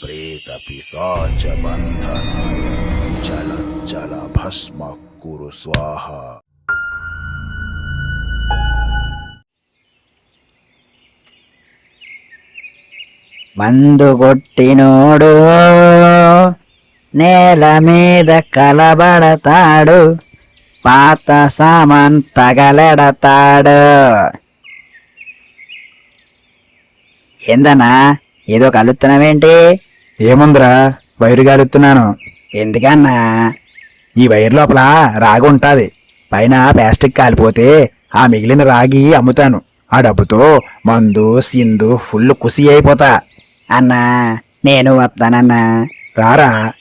ప్రేత పిశాచ బంధనాయ చల చల భస్మ కురు స్వాహ. మందు కొట్టినోడు నేల మీద కలబడతాడు పాత సామాన్ తగలెడతాడు. ఏందన్నా? ఏదో కలుస్తున్నావేంటి ఏముందిరా వైరు గాలుస్తున్నాను ఎందుకన్నా ఈ వైర్ లోపల రాగి ఉంటాది. పైన ప్లాస్టిక్ కాలిపోతే ఆ మిగిలిన రాగి అమ్ముతాను. ఆ డబ్బుతో మందు సిందు ఫుల్ కుసి అయిపోతా. అన్నా నేను వస్తానన్నా రారా?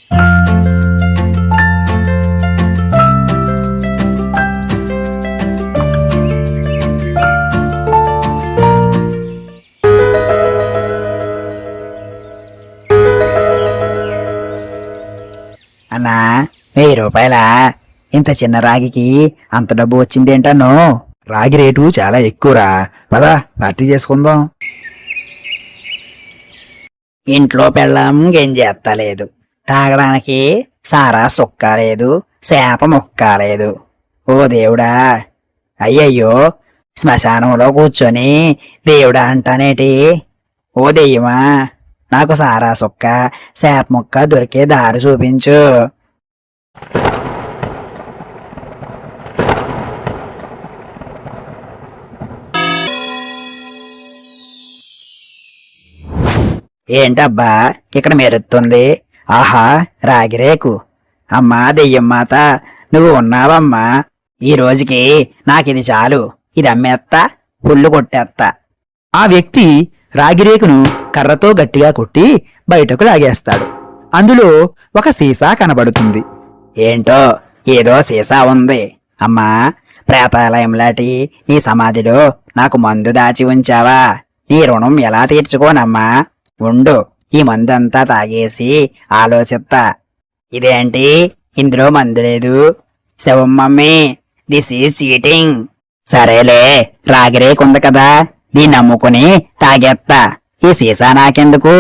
అన్నా వెయ్యి రూపాయల? ఇంత చిన్న రాగికి అంత డబ్బు వచ్చిందేంటన్నో? రాగి రేటు చాలా ఎక్కువరా. పదా పార్టీ చేసుకుందాం. ఇంట్లో పెళ్ళం గెంజేత్తలేదు తాగడానికి సారా సుక్క లేదు శాప ముక్క లేదు. ఓ దేవుడా. అయ్యయ్యో శ్మశానంలో కూర్చొని దేవుడా అంటానేటి? ఓ దెయ్యమా. నాకు సారా సుక్క శాప ముక్క దొరికే దారి చూపించు. ఏంటబ్బా ఇక్కడ మెరుస్తుంది ఆహా రాగిరేకు అమ్మా దెయ్యం మాత నువ్వు ఉన్నావమ్మా. ఈ రోజుకి నాకిది చాలు. ఇది అమ్మేత్తా పుల్లు కొట్టేత్తా. ఆ వ్యక్తి రాగిరేకును కర్రతో గట్టిగా కొట్టి బయటకు లాగేస్తాడు. అందులో ఒక సీసా కనబడుతుంది. ఏంటో? ఏదో సీసా ఉంది. అమ్మా ప్రేతాలయంలాటి నీ సమాధిలో నాకు మందు దాచి ఉంచావా? నీ రుణం ఎలా తీర్చుకోనమ్మా? ఉండు ఈ మందంతా తాగేసి ఆలోచిస్తా ఇదేంటి? ఇందులో మందు లేదు. శవం మమ్మీ దిస్ ఈజ్ చీటింగ్ సరేలే రాగిరేకుంది కదా. దీన్ని నమ్ముకుని తాగేత్తా. ఈ సీసా నాకెందుకు?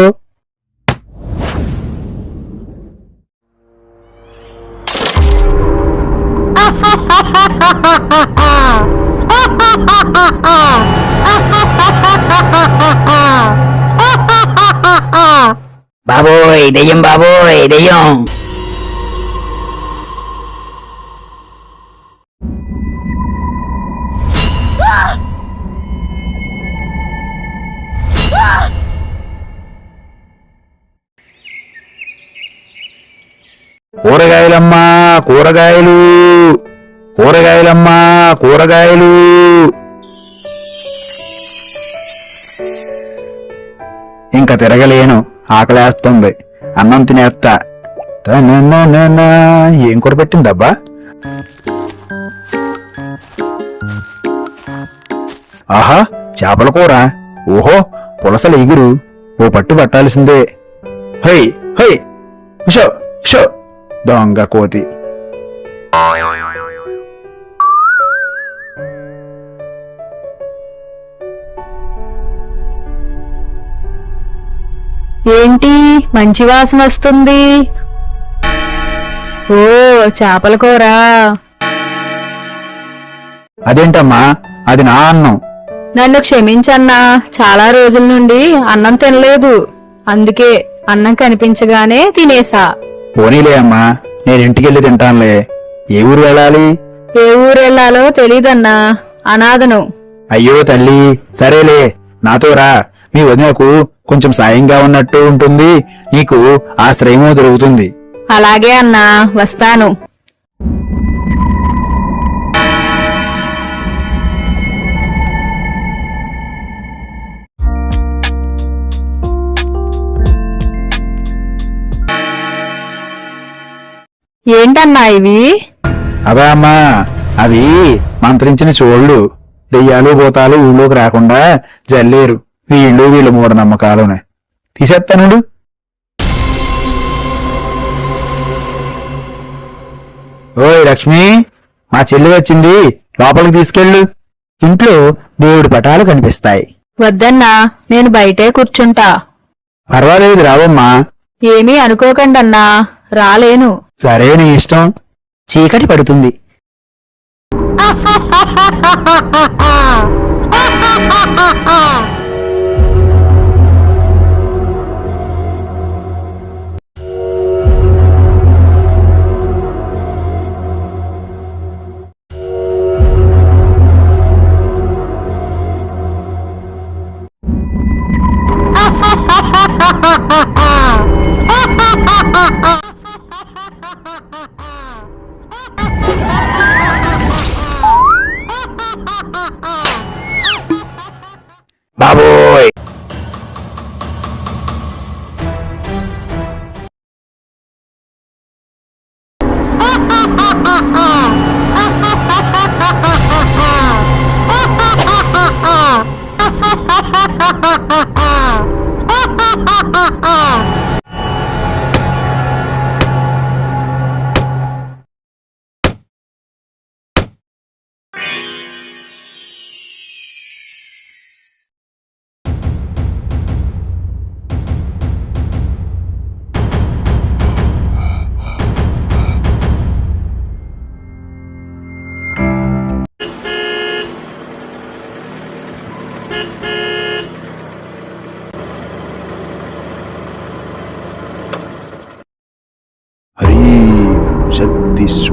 బాబోయ్ దెయ్యం బాబోయ్ దెయ్యం. కూరగాయలమ్మా కూరగాయలు. కూరగాయలమ్మా కూరగాయలు. ఇంకా తిరగలేను ఆకలేస్తుంది. అన్నం తినేస్తా ఏం కూర పెట్టిందబ్బా? ఆహా చేపల కూర. ఓహో పులసల ఎగురు. ఓ పట్టు పట్టాల్సిందే. హై హై షో షో దొంగ కోతి. ఏంటి? మంచి వాసన వస్తుంది. ఓ చేపల కూర. అదేంటమ్మా? అది నా అన్నం. నన్ను క్షమించన్నా. చాలా రోజుల నుండి అన్నం తినలేదు. అందుకే అన్నం కనిపించగానే తినేసా. పోనీలే అమ్మా నేను ఇంటికెళ్ళి తింటానులే. ఏ ఊరు వెళ్ళాలి? ఏ ఊరెళ్ళాలో తెలీదన్నా అనాథను. అయ్యో తల్లి సరేలే నాతో రా. మీ వదినకు కొంచెం సాయంగా ఉన్నట్టు ఉంటుంది నీకు ఆశ్రయమో దొరుకుతుంది. అలాగే అన్నా వస్తాను. ఏంటన్నా ఇవి? అవా అమ్మా అవి మంత్రించిన చోళ్ళు. దెయ్యాలు భూతాలు ఊళ్ళోకి రాకుండా జల్లేరు. వీళ్ళు వీళ్ళు మూఢనమ్మకాలునే. తీసేస్తానుడు ఓయ్ లక్ష్మి మా చెల్లి వచ్చింది. లోపలికి తీసుకెళ్ళు. ఇంట్లో దేవుడి పటాలు కనిపిస్తాయి. వద్దన్నా నేను బయటే కూర్చుంటా. పర్వాలేదు రావమ్మా. ఏమీ అనుకోకండన్నా. రాలేను. సరే నీ ఇష్టం. చీకటి పడుతుంది. ha ha ha!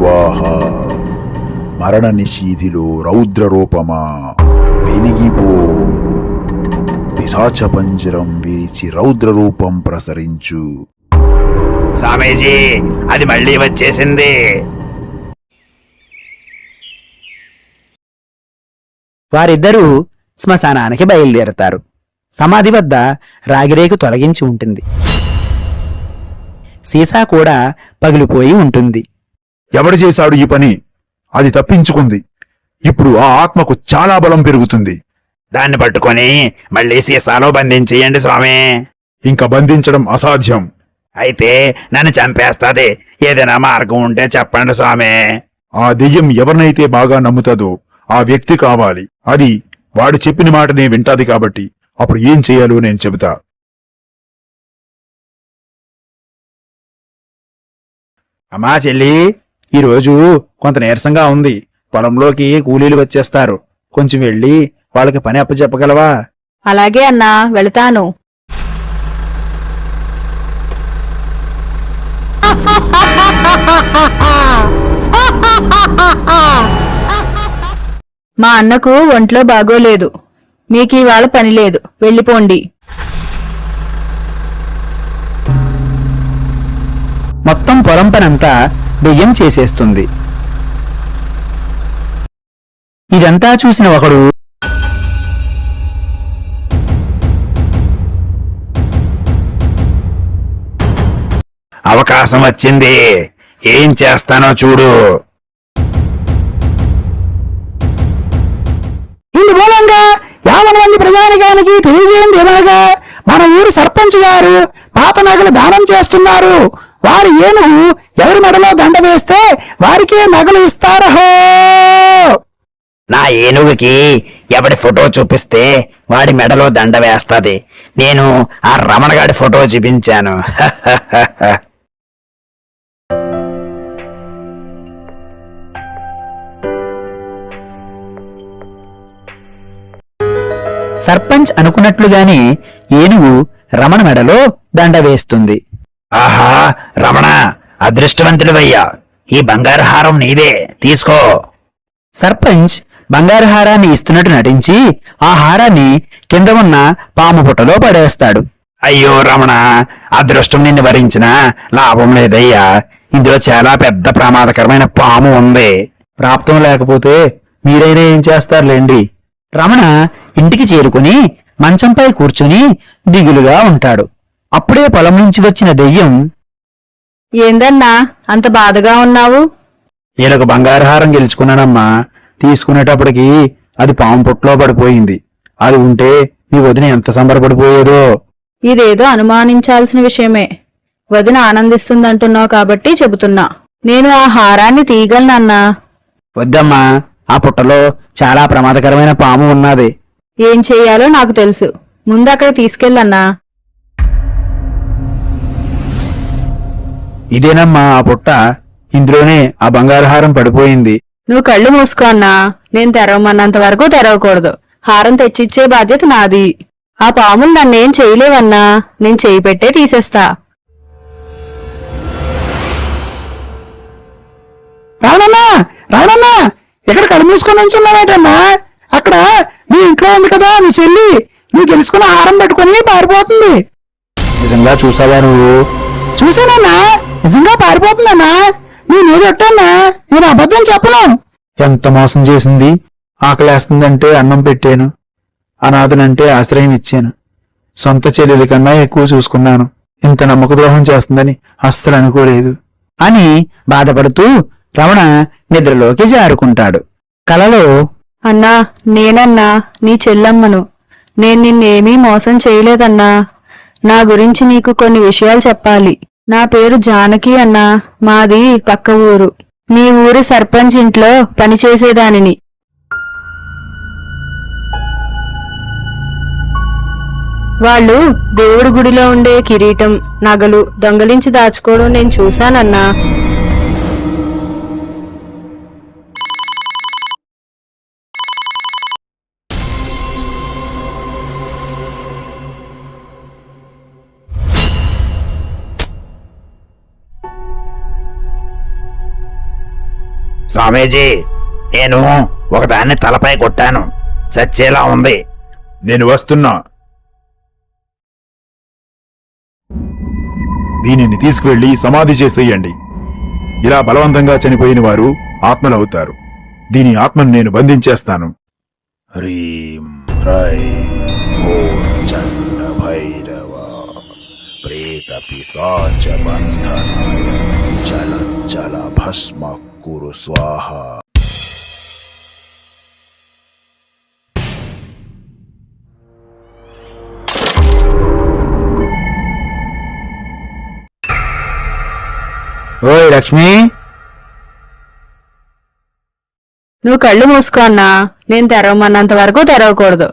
స్వాహ. మరణ నిషీధిలో రౌద్ర రూపమా వెలిగిపో. పిశాచ పంజరం విరిచి రౌద్ర రూపం ప్రసరించు. స్వామీజీ అది మళ్ళీ వచ్చేసింది. వారిద్దరూ శ్మశానానికి బయలుదేరతారు. సమాధి వద్ద రాగిరేకు తొలగించి ఉంటుంది. సీసా కూడా పగిలిపోయి ఉంటుంది. ఎవడు చేశాడు ఈ పని? అది తప్పించుకుంది. ఇప్పుడు ఆ ఆత్మకు చాలా బలం పెరుగుతుంది. దాన్ని పట్టుకొని మళ్ళీ సీసాలో బంధించేయండి స్వామి. ఇంకా బంధించడం అసాధ్యం. అయితే నన్ను చంపేస్తాది. ఏదైనా మార్గం ఉంటే చెప్పండి స్వామి. ఆ దెయ్యం ఎవరినైతే బాగా నమ్ముతుందో ఆ వ్యక్తి కావాలి. అది వాడు చెప్పిన మాటనే వింటాది కాబట్టి అప్పుడు ఏం చేయాలో నేను చెబుతా. అమ్మా చెల్లి ఈరోజు కొంత నీరసంగా ఉంది. పొలంలోకి కూలీలు వచ్చేస్తారు. కొంచెం వెళ్ళి వాళ్ళకి పని అప్పచెప్పగలవా? అలాగే అన్నా వెళతాను. మా అన్నకు ఒంట్లో బాగోలేదు. మీకు ఇవాళ పని లేదు. వెళ్ళిపోండి. మొత్తం పొలం పనంతా దెయ్యం చేసేస్తుంది. ఇదంతా చూసిన ఒకడు అవకాశం వచ్చింది. ఏం చేస్తానో చూడు. ఇందు మూలంగా యాభై మంది ప్రజానికానికి తెలియజేయండి ఏమనగా మన ఊరు సర్పంచ్ గారు పాత నగలు దానం చేస్తున్నారు. వారి ఏనుగు ఎవరి మెడలో దండ వేస్తే వారికే నగలు ఇస్తారహో. నా ఏనుగుకి ఎవడి ఫోటో చూపిస్తే వాడి మెడలో దండ వేస్తాది. నేను ఆ రమణగాడి ఫోటో చూపించాను. సర్పంచ్ అనుకున్నట్లుగానే ఏనుగు రమణ మెడలో దండ వేస్తుంది. ఆహా రమణ అదృష్టవంతుడివయ్యా. ఈ బంగారు హారం నీదే తీసుకో. సర్పంచ్ బంగారు హారాన్ని ఇస్తున్నట్టు నటించి ఆ హారాన్ని కింద ఉన్న పాము పుట్టలో పడేస్తాడు. అయ్యో రమణ అదృష్టం నిన్ను వరించినా లాభం లేదయ్యా. ఇందులో చాలా పెద్ద ప్రమాదకరమైన పాము ఉంది. ప్రాప్తం లేకపోతే మీరైనా ఏం చేస్తారులేండి? రమణ ఇంటికి చేరుకుని మంచంపై కూర్చుని దిగులుగా ఉంటాడు. అప్పుడే పొలం నుంచి వచ్చిన దెయ్యం ఏందన్నా అంత బాధగా ఉన్నావు? ఈయనకు బంగారు హారం గెలుచుకున్నానమ్మా. తీసుకునేటప్పటికి అది పాము పుట్లో పడిపోయింది. అది ఉంటే నీ వదిన ఎంత సంబరపడిపోయేదో. ఇదేదో అనుమానించాల్సిన విషయమే. వదిన ఆనందిస్తుందంటున్నావు కాబట్టి చెబుతున్నా. నేను ఆ హారాన్ని తీయగలనన్నా? వద్దమ్మా. ఆ పుట్టలో చాలా ప్రమాదకరమైన పాము ఉన్నది. ఏం చెయ్యాలో నాకు తెలుసు. ముందు అక్కడ తీసుకెళ్ళన్నా. ఇదేనమ్మా ఆ పుట్ట? ఇందులోనే ఆ బంగారు హారం పడిపోయింది. నువ్వు కళ్ళు మూసుకో అన్నా. నేను తెరవమన్నంత వరకు తెరవకూడదు. హారం తెచ్చిచ్చే బాధ్యత నాది. ఆ పాములు నన్నేం చేయలేవన్నా. నేను చేయి పెట్టే తీసేస్తా. రావణన్నా రావణన్నా ఎక్కడ కళ్ళు మూసుకొని ఉంచున్నావేటమ్మా అక్కడ మీ ఇంట్లో ఉంది కదా మీ చెల్లి. నువ్వు గెలుచుకున్న హారం పెట్టుకుని పారిపోతుంది. నిజంగా చూసావా నువ్వు? చూసానన్నా నిజంగా పారిపోతుందన్నా? నేను ఏదొట్టన్నా నేను అబద్ధం చెప్పను. ఎంత మోసం చేసింది? ఆకలేస్తుందంటే అన్నం పెట్టాను. అనాథనంటే ఆశ్రయం ఇచ్చాను. సొంత చెల్లెలి కన్నా ఎక్కువ చూసుకున్నాను. ఇంత నమ్మక ద్రోహం చేస్తుందని అస్సలు అనుకోలేదు. అని బాధపడుతూ రమణ నిద్రలోకి జారుకుంటాడు. కలలో అన్నా నేనన్నా నీ చెల్లమ్మను. నేను నిన్నేమీ మోసం చేయలేదన్నా. నా గురించి నీకు కొన్ని విషయాలు చెప్పాలి. నా పేరు జానకి అన్నా. మాది పక్క ఊరు. మీ ఊరి సర్పంచ్ ఇంట్లో పనిచేసేదానిని. వాళ్ళు దేవుడి గుడిలో ఉండే కిరీటం నగలు దొంగలించి దాచుకోవడం నేను చూశానన్నా. స్వామీజీ నేను ఒకదాన్ని తలపై కొట్టాను. చచ్చేలా ఉంది. నేను వస్తున్నా. దీనిని తీసుకువెళ్ళి సమాధి చేసేయండి. ఇలా బలవంతంగా చనిపోయిన వారు ఆత్మలవుతారు. దీని ఆత్మను నేను బంధించేస్తాను. హ్రీం హ్రైం ఓం చండ భైరవ ప్రేత పిశాచ చల చల భస్మ కురు స్వాహ ఓయ్ లక్ష్మి. నువ్వు కళ్ళు మూసుకో అన్నా. నేను తెరవమన్నంత వరకు తెరవకూడదు.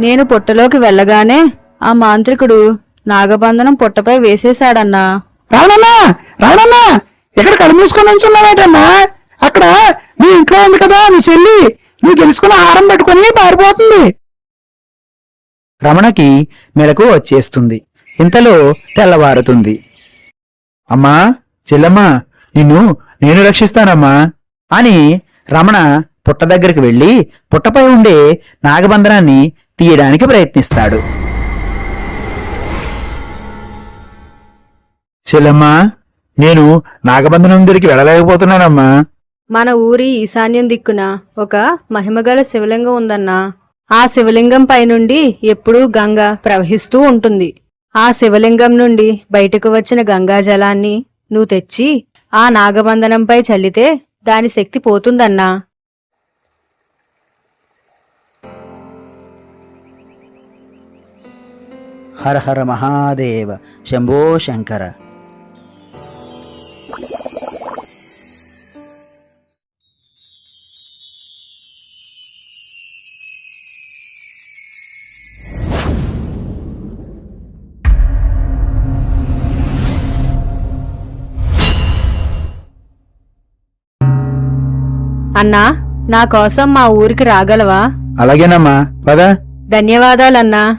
నేను పుట్టలోకి వెళ్ళగానే ఆ మాంత్రికుడు నాగబంధనం పుట్టపై వేసేశాడన్నా. రావణన్నా! రావణన్నా! ఎక్కడ కళ్ళు మూసుకొని ఉంచున్నావేటమ్మా అక్కడ మీ ఇంట్లో ఉంది కదా మీ చెల్లి. నువ్వు గెలుచుకున్న హారం పెట్టుకుని పారిపోతుంది. రమణకి మెలకు వచ్చేస్తుంది. ఇంతలో తెల్లవారుతుంది. అమ్మా చెల్లమ్మా నిన్ను నేను రక్షిస్తానమ్మా అని రమణ పుట్ట దగ్గరికి వెళ్ళి పుట్టపై ఉండే నాగబంధనాన్ని తీయడానికి ప్రయత్నిస్తాడు. చెల్లమ్మా నేను నాగబంధనం దగ్గరికి వెళ్ళలేకపోతున్నానమ్మా. మన ఊరి ఈశాన్యం దిక్కున ఒక మహిమగల శివలింగం ఉందన్నా. ఆ శివలింగం పైనుండి ఎప్పుడూ గంగ ప్రవహిస్తూ ఉంటుంది. ఆ శివలింగం నుండి బయటకు వచ్చిన గంగా జలాన్ని నువ్వు తెచ్చి ఆ నాగబంధనంపై చల్లితే దాని శక్తి పోతుందన్నా. హర హర మహాదేవ. శంభో శంకర. అన్నా నా కోసం మా ఊరికి రాగలవా? అలాగేనమ్మా పదా. ధన్యవాదాలన్నా.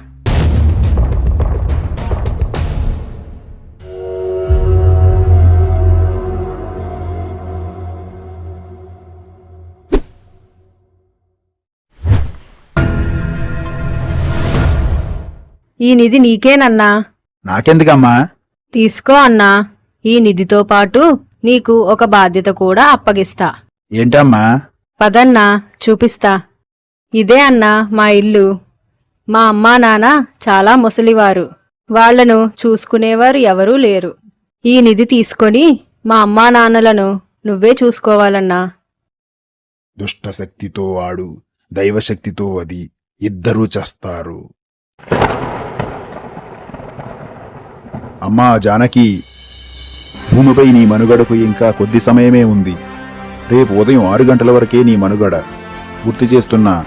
ఈ నిధి నీకేనన్నా? నాకెందుకమ్మా? తీసుకో అన్నా. ఈ నిధితో పాటు నీకు ఒక బాధ్యత కూడా అప్పగిస్తా. ఏంటమ్మా? పదన్నా చూపిస్తా. ఇదే అన్నా మా ఇల్లు. మా అమ్మా నాన్న చాలా ముసలివారు. వాళ్ళను చూసుకునేవారు ఎవరూ లేరు. ఈ నిధి తీసుకొని మా అమ్మా నాన్నలను నువ్వే చూసుకోవాలన్నా. దుష్టశక్తితో వాడు దైవశక్తితో అది ఇద్దరూ చేస్తారు. అమ్మా జానకి భూమిపై నీ మనుగడకు ఇంకా కొద్ది సమయమే ఉంది. రేపు ఉదయం ఆరు గంటల వరకే నీ మనుగడ. గుర్తు చేస్తున్నా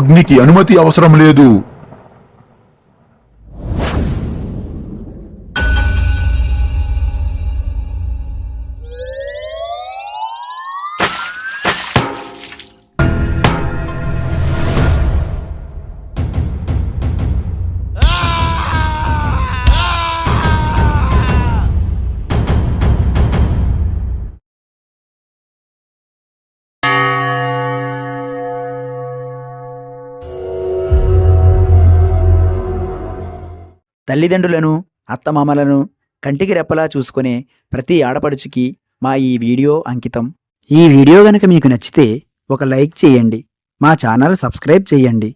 అగ్నికి అనుమతి అవసరం లేదు. తల్లిదండ్రులను అత్తమామలను కంటికి రెప్పలా చూసుకునే ప్రతి ఆడపడుచుకి మా ఈ వీడియో అంకితం. ఈ వీడియో గనక మీకు నచ్చితే ఒక లైక్ చేయండి. మా ఛానల్ సబ్స్క్రైబ్ చేయండి.